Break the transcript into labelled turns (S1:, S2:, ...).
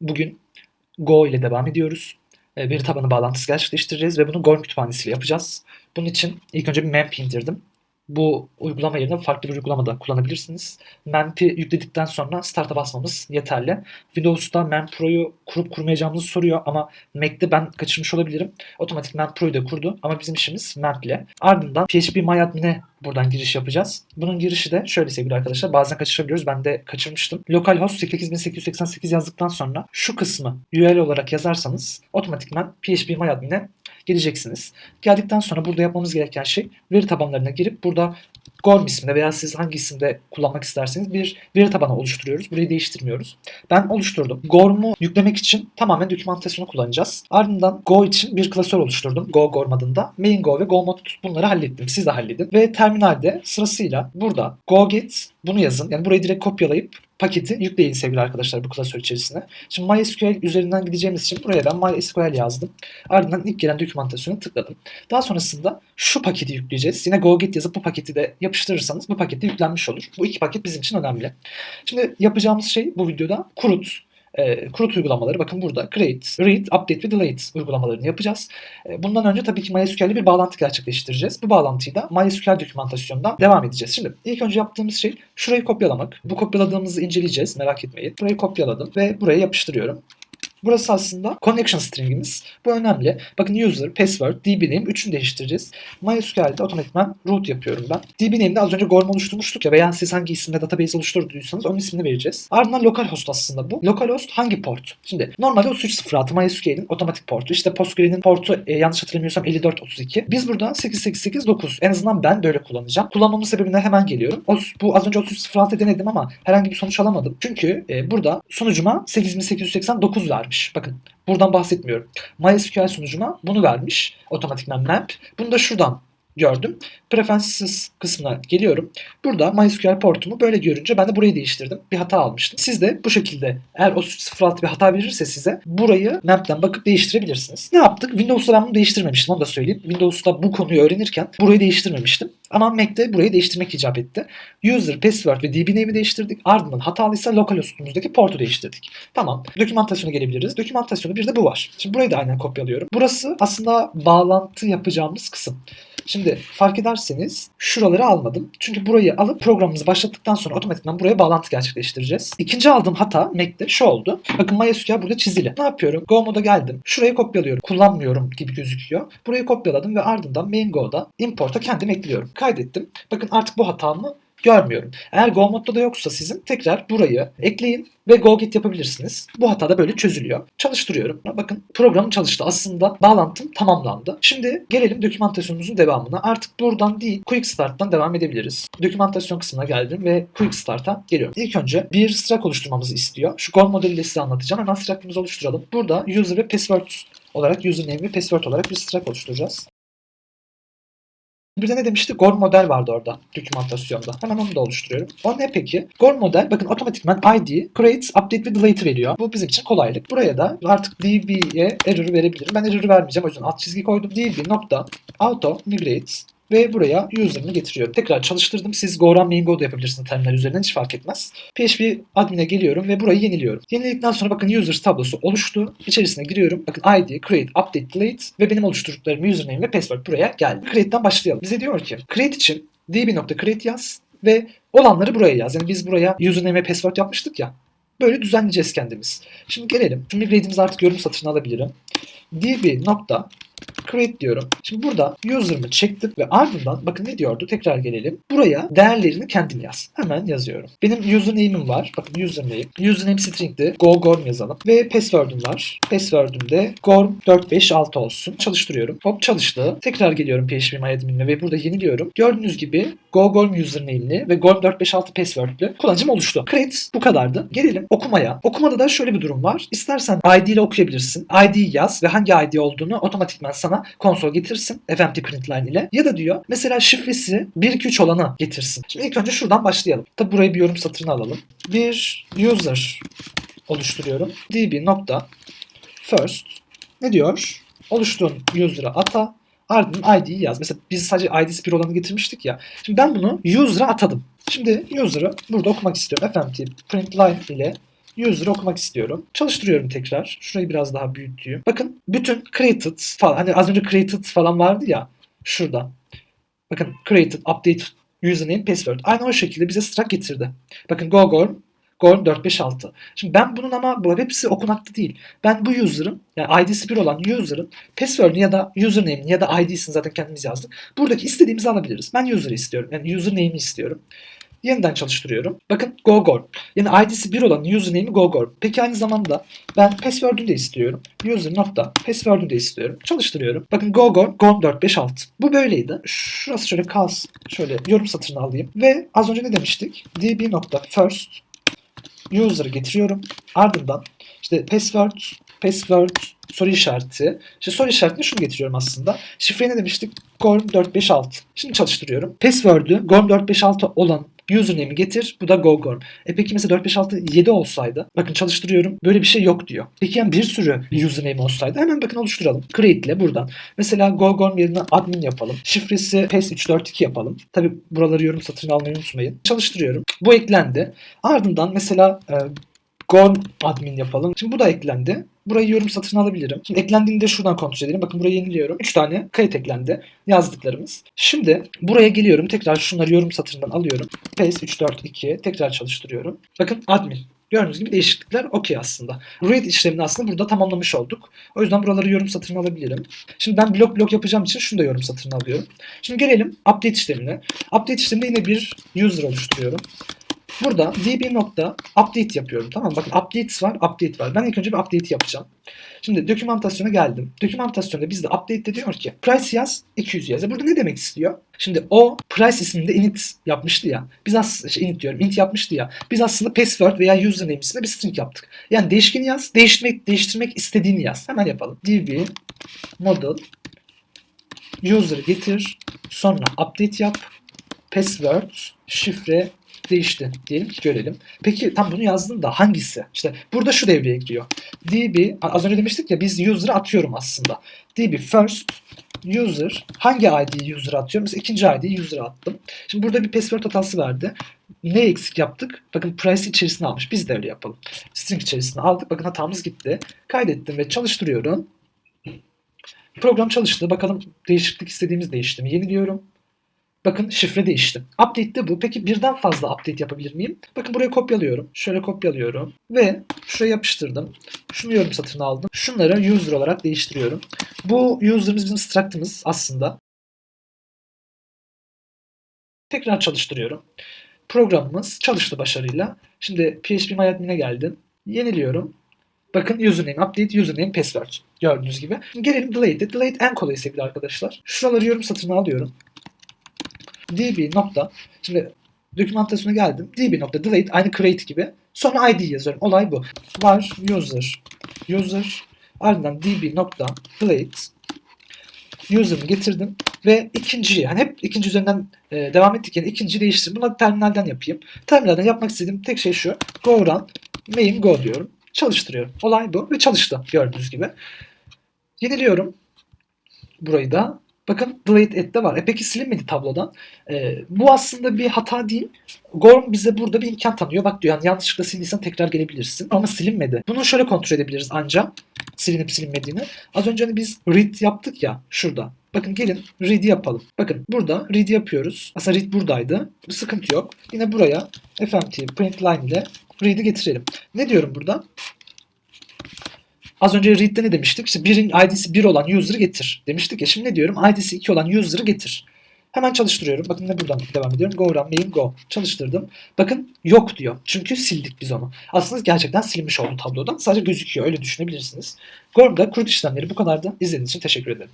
S1: Bugün Go ile devam ediyoruz. Veri tabanı bağlantısı gerçekleştireceğiz ve bunu Go kütüphanesiyle yapacağız. Bunun için ilk önce bir MEMP indirdim. Bu uygulama yerine farklı bir uygulama da kullanabilirsiniz. MEMP'i yükledikten sonra Start'a basmamız yeterli. Windows'ta MEMP Pro'yu kurup kurmayacağımızı soruyor ama Mac'te ben kaçırmış olabilirim. Otomatik MEMP Pro'yu da kurdu ama bizim işimiz MEMP ile. Ardından PHP MyAdmin'e buradan giriş yapacağız. Bunun girişi de şöyle sevgili arkadaşlar. Bazen kaçırabiliyoruz. Ben de kaçırmıştım. Localhost 8888 yazdıktan sonra şu kısmı URL olarak yazarsanız otomatikman PHP MyAdmin'e geleceksiniz. Geldikten sonra burada yapmamız gereken şey veri tabanlarına girip burada Gorm isminde veya siz hangi isimde kullanmak isterseniz bir veri tabanı oluşturuyoruz. Burayı değiştirmiyoruz. Ben oluşturdum. Gorm'u yüklemek için tamamen dokümantasyonu kullanacağız. Ardından Go için bir klasör oluşturdum. Go Gorm adında. Main Go ve Go Mod bunları hallettim. Siz de halledin. Ve terminalde sırasıyla burada Go Get bunu yazın. Yani burayı direkt kopyalayıp paketi yükleyin sevgili arkadaşlar bu klasör içerisine. Şimdi MySQL üzerinden gideceğimiz için buraya ben MySQL yazdım. Ardından ilk gelen dokümantasyonu tıkladım. Daha sonrasında şu paketi yükleyeceğiz. Yine GoGet yazıp bu paketi de yapıştırırsanız bu pakette yüklenmiş olur. Bu iki paket bizim için önemli. Şimdi yapacağımız şey bu videoda kurut e, kurut uygulamaları bakın burada create, read, update ve delete uygulamalarını yapacağız. E, bundan önce tabii ki MySQL'le bir bağlantı gerçekleştireceğiz. Bu bağlantıyı da MySQL dokümantasyonundan devam edeceğiz. Şimdi ilk önce yaptığımız şey şurayı kopyalamak. Bu kopyaladığımızı inceleyeceğiz merak etmeyin. Burayı kopyaladım ve buraya yapıştırıyorum. Burası aslında connection stringimiz. Bu önemli. Bakın user, password, dbname üçünü değiştireceğiz. MySQL'de otomatikman root yapıyorum ben. dbname'de az önce Gorm oluşturmuştuk ya veya siz hangi isimle database oluşturduysanız onun ismini vereceğiz. Ardından localhost aslında bu. Localhost hangi port? Şimdi normalde 3306 MySQL'in otomatik portu. İşte Postgre'nin portu e, yanlış hatırlamıyorsam 5432. Biz burada 8889 en azından ben böyle kullanacağım. Kullanmamın sebebine hemen geliyorum. O, bu az önce 3306 denedim ama herhangi bir sonuç alamadım. Çünkü e, burada sunucuma 8889 vermiş. Bakın buradan bahsetmiyorum. MySQL sunucuma bunu vermiş. Otomatikman map. Bunu da şuradan gördüm. Preferences kısmına geliyorum. Burada MySQL portumu böyle görünce ben de burayı değiştirdim. Bir hata almıştım. Siz de bu şekilde eğer o 06 bir hata verirse size burayı map'ten bakıp değiştirebilirsiniz. Ne yaptık? Windows'ta ben bunu değiştirmemiştim. Onu da söyleyeyim. Windows'ta bu konuyu öğrenirken burayı değiştirmemiştim. Ama Mac'te burayı değiştirmek icap etti. User, password ve dbname'i değiştirdik. Ardından hatalıysa localhost'umuzdaki portu değiştirdik. Tamam. Dokümantasyona gelebiliriz. Dokümantasyonu bir de bu var. Şimdi burayı da aynen kopyalıyorum. Burası aslında bağlantı yapacağımız kısım. Şimdi fark ederseniz şuraları almadım. Çünkü burayı alıp programımızı başlattıktan sonra otomatikman buraya bağlantı gerçekleştireceğiz. İkinci aldığım hata Mac'te şu oldu. Bakın MySQL burada çizili. Ne yapıyorum? Go moda geldim. Şurayı kopyalıyorum. Kullanmıyorum gibi gözüküyor. Burayı kopyaladım ve ardından main go'da import'a kendim ekliyorum. Kaydettim. Bakın artık bu hatamı görmüyorum. Eğer Go modda da yoksa sizin tekrar burayı ekleyin ve Go Git yapabilirsiniz. Bu hata da böyle çözülüyor. Çalıştırıyorum. Bakın programım çalıştı. Aslında bağlantım tamamlandı. Şimdi gelelim dokümantasyonumuzun devamına. Artık buradan değil Quick Start'tan devam edebiliriz. Dokümantasyon kısmına geldim ve Quick Start'a geliyorum. İlk önce bir struct oluşturmamızı istiyor. Şu Go modeliyle size anlatacağım. Hemen struct'ımızı oluşturalım. Burada user ve password olarak username ve password olarak bir struct oluşturacağız. Bir de ne demişti? Gorm model vardı orada dokümantasyonda. Hemen onu da oluşturuyorum. O ne peki? Gorm model bakın otomatikman ID, create, update ve delete veriyor. Bu bizim için kolaylık. Buraya da artık db'ye error verebilirim. Ben error vermeyeceğim. O yüzden alt çizgi koydum. db nokta auto migrate ve buraya user'ını getiriyorum. Tekrar çalıştırdım. Siz Goran Main Go da yapabilirsiniz terminal üzerinden hiç fark etmez. PHP admin'e geliyorum ve burayı yeniliyorum. Yeniledikten sonra bakın users tablosu oluştu. İçerisine giriyorum. Bakın ID, create, update, delete ve benim oluşturduklarım username ve password buraya geldi. Create'den başlayalım. Bize diyor ki create için db.create yaz ve olanları buraya yaz. Yani biz buraya username ve password yapmıştık ya. Böyle düzenleyeceğiz kendimiz. Şimdi gelelim. Şimdi grade'imizi artık yorum satırına alabilirim. db nokta create diyorum. Şimdi burada user'ımı çektim ve ardından bakın ne diyordu? Tekrar gelelim. Buraya değerlerini kendim yaz. Hemen yazıyorum. Benim username'im var. Bakın username. Username string'de go gorm yazalım. Ve password'um var. Password'um de gorm 456 olsun. Çalıştırıyorum. Hop çalıştı. Tekrar geliyorum PHP MyAdmin'le ve burada yeniliyorum. Gördüğünüz gibi go gorm username'li ve gorm 456 password'lü kullanıcım oluştu. Create bu kadardı. Gelelim okumaya. Okumada da şöyle bir durum var. İstersen ID ile okuyabilirsin. ID yaz ve hangi ID olduğunu otomatikman sana konsol getirsin FMT println ile ya da diyor mesela şifresi 123 olanı getirsin. Şimdi ilk önce şuradan başlayalım. Tabi buraya bir yorum satırını alalım. Bir user oluşturuyorum. db nokta first ne diyor? Oluştuğun user'a ata ardından ID'yi yaz. Mesela biz sadece ID'si bir olanı getirmiştik ya. Şimdi ben bunu user'a atadım. Şimdi user'ı burada okumak istiyorum. FMT println ile user okumak istiyorum. Çalıştırıyorum tekrar. Şurayı biraz daha büyüteyim. Bakın bütün created falan hani az önce created falan vardı ya şurada. Bakın created, update, username, password. Aynı o şekilde bize struct getirdi. Bakın go go Gorm 456. Şimdi ben bunun ama bu hepsi okunaklı değil. Ben bu user'ın yani ID'si 1 olan user'ın password'ını ya da username'ini ya da ID'sini zaten kendimiz yazdık. Buradaki istediğimizi alabiliriz. Ben user'ı istiyorum. Yani username'i istiyorum. Yeniden çalıştırıyorum. Bakın GoGorm. Yani ID'si 1 olan username'i GoGorm. Peki aynı zamanda ben password'ünü de istiyorum. User nokta password'ünü de istiyorum. Çalıştırıyorum. Bakın GoGorm Gorm 456. Bu böyleydi. Şurası şöyle kalsın. Şöyle yorum satırını alayım. Ve az önce ne demiştik? db nokta first user'ı getiriyorum. Ardından işte password, password soru işareti. İşte soru işaretini şunu getiriyorum aslında. Şifreyi ne demiştik? Gorm 456. Şimdi çalıştırıyorum. Password'ü Gorm 456 olan username'i getir. Bu da GoGorm. E peki mesela 456 7 olsaydı. Bakın çalıştırıyorum. Böyle bir şey yok diyor. Peki yani bir sürü username olsaydı hemen bakın oluşturalım. Create ile buradan. Mesela GoGorm yerine admin yapalım. Şifresi PES342 yapalım. Tabi buraları yorum satırını almayı unutmayın. Çalıştırıyorum. Bu eklendi. Ardından mesela e, Gorm admin yapalım. Şimdi bu da eklendi. Burayı yorum satırını alabilirim. Şimdi eklendiğinde şuradan kontrol edelim. Bakın burayı yeniliyorum. 3 tane kayıt eklendi. Yazdıklarımız. Şimdi buraya geliyorum. Tekrar şunları yorum satırından alıyorum. PES 342 tekrar çalıştırıyorum. Bakın admin. Gördüğünüz gibi değişiklikler okey aslında. Read işlemini aslında burada tamamlamış olduk. O yüzden buraları yorum satırına alabilirim. Şimdi ben blok blok yapacağım için şunu da yorum satırına alıyorum. Şimdi gelelim update işlemine. Update işleminde yine bir user oluşturuyorum. Burada db nokta update yapıyorum. Tamam mı? Bakın updates var, update var. Ben ilk önce bir update yapacağım. Şimdi dokümantasyona geldim. Dokümantasyonda bizde update de diyor ki price yaz 200 yaz. E burada ne demek istiyor? Şimdi o price isminde init yapmıştı ya. Biz aslında şey, init diyorum. Init yapmıştı ya. Biz aslında password veya username isminde bir string yaptık. Yani değişkeni yaz, değiştirmek değiştirmek istediğini yaz. Hemen yapalım. db model user getir sonra update yap password şifre değişti diyelim ki görelim. Peki tam bunu yazdım da hangisi? İşte burada şu devreye giriyor. db az önce demiştik ya biz user'ı atıyorum aslında. db first user hangi ID user atıyorum? Mesela ikinci ID user'a attım. Şimdi burada bir password hatası verdi. Ne eksik yaptık? Bakın price içerisine almış. Biz de öyle yapalım. String içerisine aldık. Bakın hatamız gitti. Kaydettim ve çalıştırıyorum. Program çalıştı. Bakalım değişiklik istediğimiz değişti mi? Yeniliyorum. Bakın şifre değişti. Update de bu. Peki birden fazla update yapabilir miyim? Bakın buraya kopyalıyorum. Şöyle kopyalıyorum. Ve şuraya yapıştırdım. Şunu yorum satırına aldım. Şunları user olarak değiştiriyorum. Bu user'ımız bizim struct'ımız aslında. Tekrar çalıştırıyorum. Programımız çalıştı başarıyla. Şimdi phpMyAdmin'e geldim. Yeniliyorum. Bakın username, update, username, password. Gördüğünüz gibi. Gelelim delete'e. Delete en kolay sevgili arkadaşlar. Şuraları yorum satırına alıyorum db nokta şimdi dokümantasyona geldim. db nokta delete aynı create gibi. Sonra id yazıyorum. Olay bu. Var user user ardından db nokta delete user'ını getirdim ve ikinciyi hani hep ikinci üzerinden e, devam ettik yani ikinciyi değiştirdim. Bunu terminalden yapayım. Terminalden yapmak istediğim tek şey şu. Go run main go diyorum. Çalıştırıyorum. Olay bu ve çalıştı gördüğünüz gibi. Yeniliyorum burayı da Bakın delete at de var. E peki silinmedi tablodan. E, bu aslında bir hata değil. Gorm bize burada bir imkan tanıyor. Bak diyor yani yanlışlıkla sildiysen tekrar gelebilirsin. Ama silinmedi. Bunu şöyle kontrol edebiliriz ancak silinip silinmediğini. Az önce hani biz read yaptık ya şurada. Bakın gelin read yapalım. Bakın burada read yapıyoruz. Aslında read buradaydı. Bir sıkıntı yok. Yine buraya fmt print line ile read'i getirelim. Ne diyorum burada? Az önce read'de ne demiştik? İşte birin ID'si 1 olan user'ı getir demiştik ya. Şimdi ne diyorum? ID'si 2 olan user'ı getir. Hemen çalıştırıyorum. Bakın ne buradan devam ediyorum. Go run main go. Çalıştırdım. Bakın yok diyor. Çünkü sildik biz onu. Aslında gerçekten silinmiş oldu tablodan. Sadece gözüküyor. Öyle düşünebilirsiniz. Gorm'da kurut işlemleri bu kadardı. İzlediğiniz için teşekkür ederim.